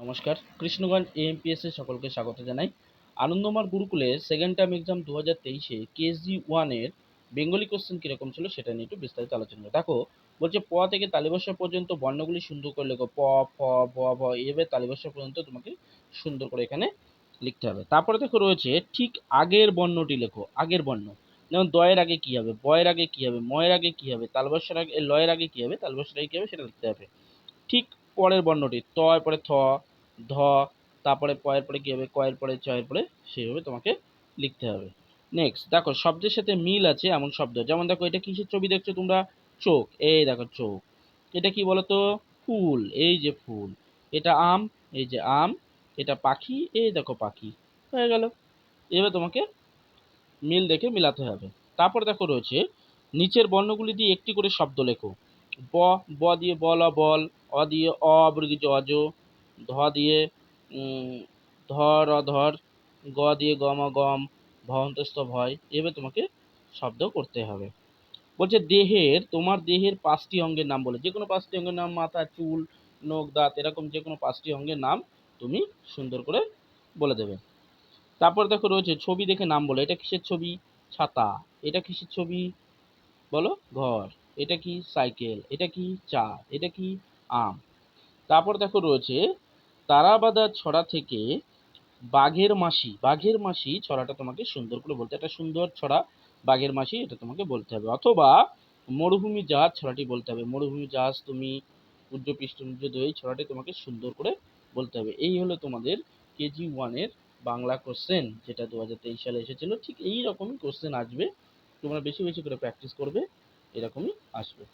নমস্কার। কৃষ্ণগঞ্জ এএমপিএস সকলকে স্বাগত জানাই। আনন্দমার গুরুকুলে সেকেন্ড টার্ম এক্সাম দু হাজার তেইশে কেএসজি ওয়ানের বেঙ্গলি কোশ্চেন কীরকম ছিল সেটা নিয়ে একটু বিস্তারিত আলোচনা দেখো, বলছে প থেকে তালিবস্যা পর্যন্ত বর্ণগুলি সুন্দর করে লেখো। প, ফ ব ভ এভাবে তালিবস্যা পর্যন্ত তোমাকে সুন্দর করে এখানে লিখতে হবে। তারপরে দেখো রয়েছে, ঠিক আগের বর্ণটি লেখো। আগের বর্ণ। যেমন দয়ের আগে কী হবে, বয়ের আগে কী হবে, ময়ের আগে কী হবে তালবস্যার আগে, লয়ের আগে কী হবে তালবস্যার আগে কী হবে সেটা লিখতে হবে। ঠিক পরের বর্ণটি, ত পরে থ ধ, তারপরে পয়ের পরে কী হবে? কয়ের পরে চয়ের পরে সেইভাবে তোমাকে লিখতে হবে। নেক্সট দেখো, শব্দের সাথে মিল আছে এমন শব্দ। যেমন দেখো, এটা কিসের ছবি দেখছ তোমরা? চোখ। এই দেখো, চোখ। এটা কি বলতো? ফুল। এই যে ফুল। এটা আম। এই যে আম। এটা পাখি। এই দেখো, পাখি। হয়ে গেল। এবার তোমাকে মিল দেখে মিলাতে হবে। তারপর দেখো রয়েছে, নিচের বর্ণগুলি দিয়ে একটি করে শব্দ লেখো। ব ব দিয়ে বল বল, অ দিয়ে অ অবৃগিজ অজ ধ দিয়ে উম, ধর অধর গ দিয়ে গম গম ভয়ন্তস্থ ভয় এভাবে তোমাকে শব্দ করতে হবে। বলছে দেহের তোমার দেহের পাঁচটি অঙ্গের নাম বলে। যে কোনো পাঁচটি অঙ্গের নাম মাথা চুল নখ দাঁত এরকম যে কোনো পাঁচটি অঙ্গের নাম তুমি সুন্দর করে বলে দেবে। তারপর দেখো রয়েছে ছবি দেখে নাম বলে। এটা কিসের ছবি? ছাতা। এটা কিসের ছবি? বলো ঘর। এটা কি সাইকেল? এটা কি চা? এটা কি আম? তারপর দেখো রয়েছে তারাবাদা ছড়া থেকে বাঘের মাসি বাঘের মাসি ছড়াটা তোমাকে সুন্দর করে বলতে একটা সুন্দর ছড়া, বাঘের মাসি, এটা তোমাকে বলতে হবে। অথবা মরুভূমি জাহাজ ছড়াটি বলতে হবে। মরুভূমি জাহাজ তুমি উজ্জ পৃষ্ঠ এই ছড়াটি তোমাকে সুন্দর করে বলতে হবে। এই হলো তোমাদের কেজি ওয়ানের বাংলা কোশ্চেন যেটা দু হাজার তেইশ সালে এসেছিল। ঠিক এই রকমই কোশ্চেন আসবে। তোমরা বেশি বেশি করে প্র্যাকটিস করবে, এরকমই আসবে।